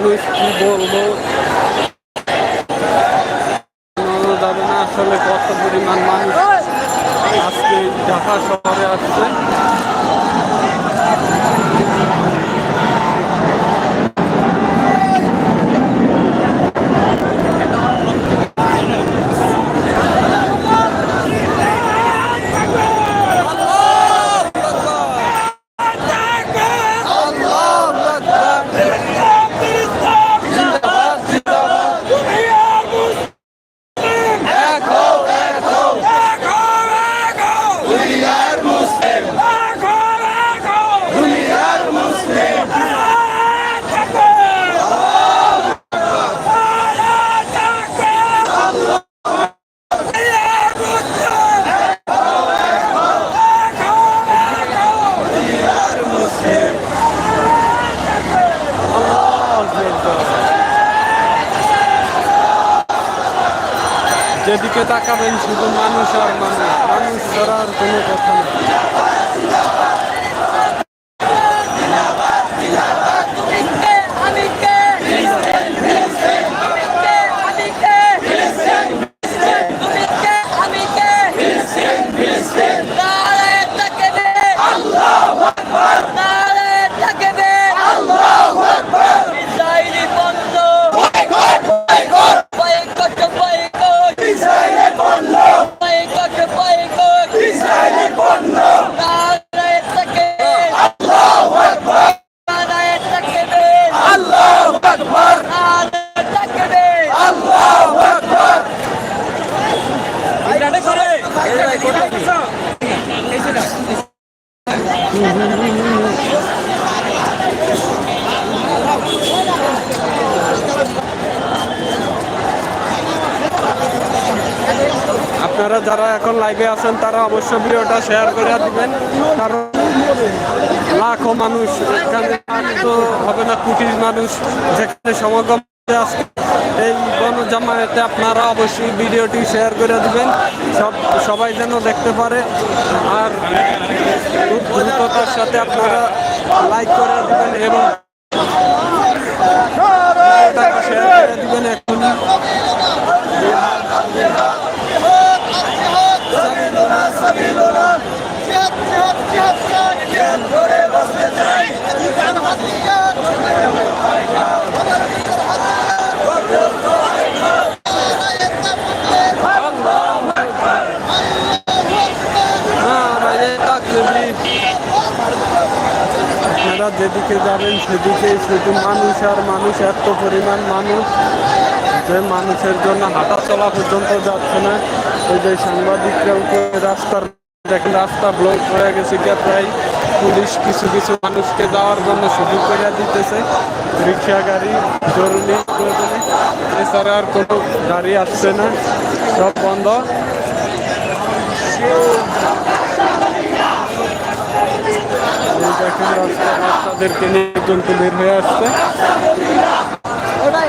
মানুষ কি বলব? যাবে না আসলে কত পরিমাণ মানুষ আজকে ঢাকা শহরে আসছে। তাকাবেন শুধু মানুষ আর মানুষ। মানুষ ধরার কোনো কথা নেই আপনারা যারা এখন লাইভে আছেন, তারা অবশ্যই ভিডিওটা শেয়ার করে দিবেন। কারণ লাখো মানুষ এখানে তো হবে না কোটি মানুষ, যেখানে সমাগম এই গণজামায়াতে আপনারা অবশ্যই ভিডিওটি শেয়ার করে দিবেন। সব, সবাই যেন দেখতে পারে। আর খুব দ্রুততার সাথে আপনারা লাইক করে দেবেন এবং শেয়ার করে তাকবীর। আপনারা যেদিকে যাবেন সেদিকে শুধু মানুষ আর মানুষ, এত পরিমাণ মানুষ যে মানুষের জন্য হাঁটা চলা পর্যন্ত যাচ্ছে না। ওই যে সাংবাদিকরা উপরে রাস্তার দেখেন, রাস্তা ব্লক হয়ে গেছে প্রায় পুলিশ কিছু কিছু মানুষকে যাওয়ার জন্য সুযোগ করে দিতেছে। রিক্সা, গাড়ি, জরুরি এছাড়া আর কোনো গাড়ি আসছে না। সব বন্ধ। দেখেন রাস্তা রাস্তাদেরকে নিয়ে কিন্তু বের হয়ে আসছে। ওটাই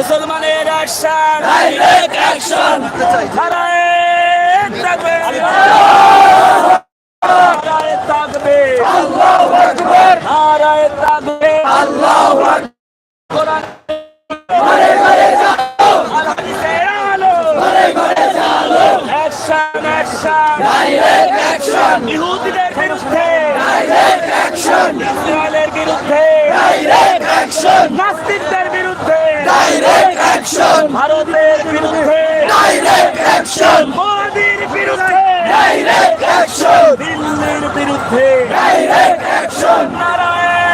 মুসলমানের অ্যাকশন ডাইরেক্ট অ্যাকশন নারায়ে তাকবীর নারায়ে তাকবীর আল্লাহু আকবার বিরুদ্ধে। বিরুদ্ধে। ভারতের বিরুদ্ধে মোদির বিরুদ্ধে দিল্লির বিরুদ্ধে নারায়ণ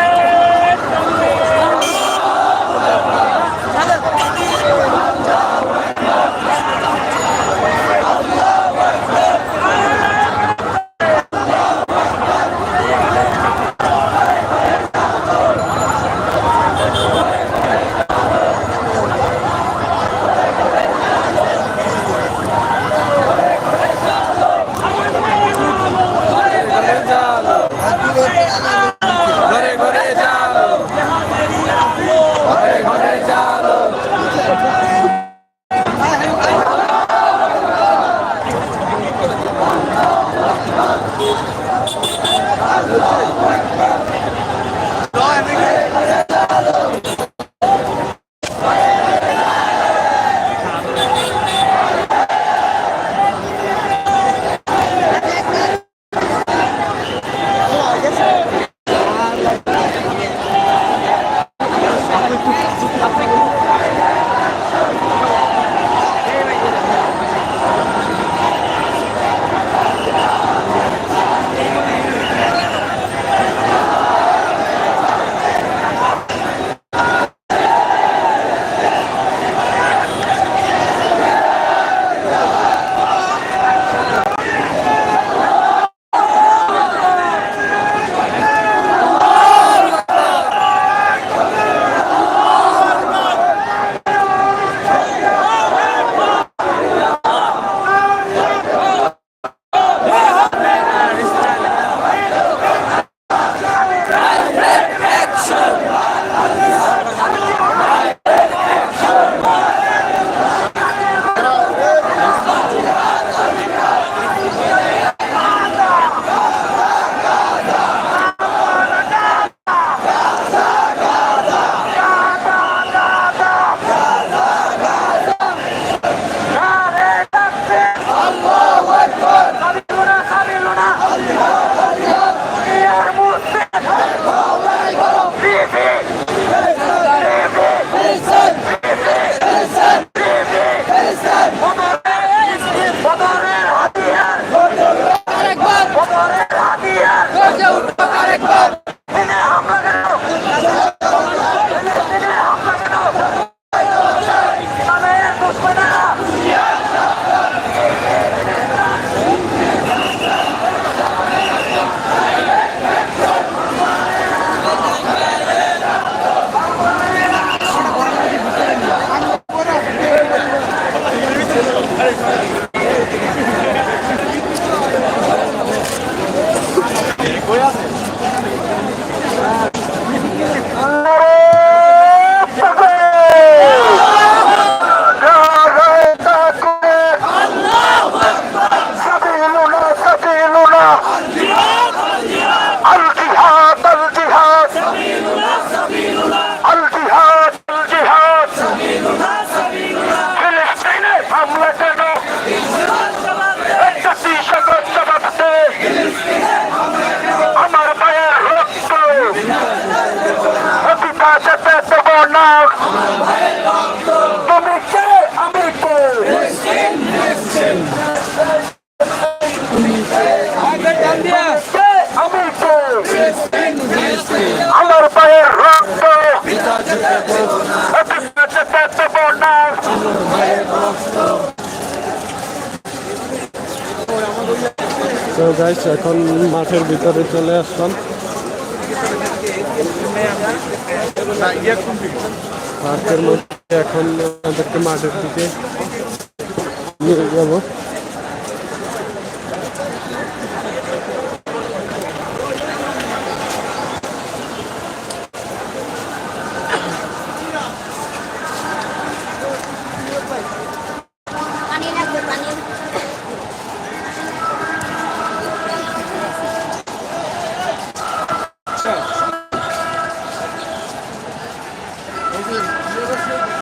না তুমি কে আমি কে কে আমি কে আমার পায়ের রক্ত না তো গাইস এখন মাঠের ভিতরে চলে আসলাম। পার্কের মধ্যে এখন আমাদেরকে মাঠের দিকে নিয়ে যাব।